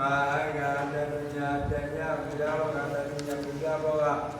Bahaya dan dunia dan yang jauh dan dunia juga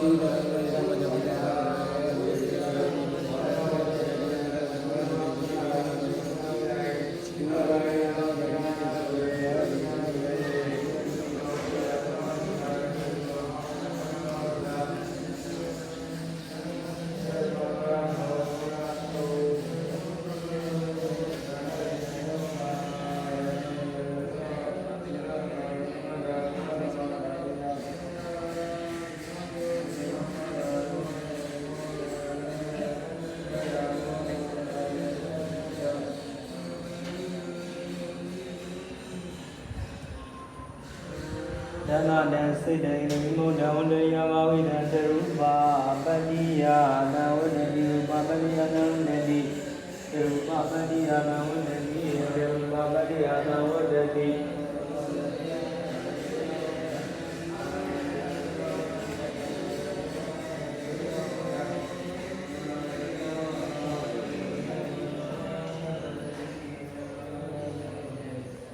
chứ တံစိတ်တံဣမိမုဒံဝန္တယမဝိဒံတရူပပတ္တိယနာဝန္တတိရူပပတ္တိယနာဝန္တတိတရူပပတ္တိယနာဝန္တတိတရူပပတ္တိယနာဝန္တတိ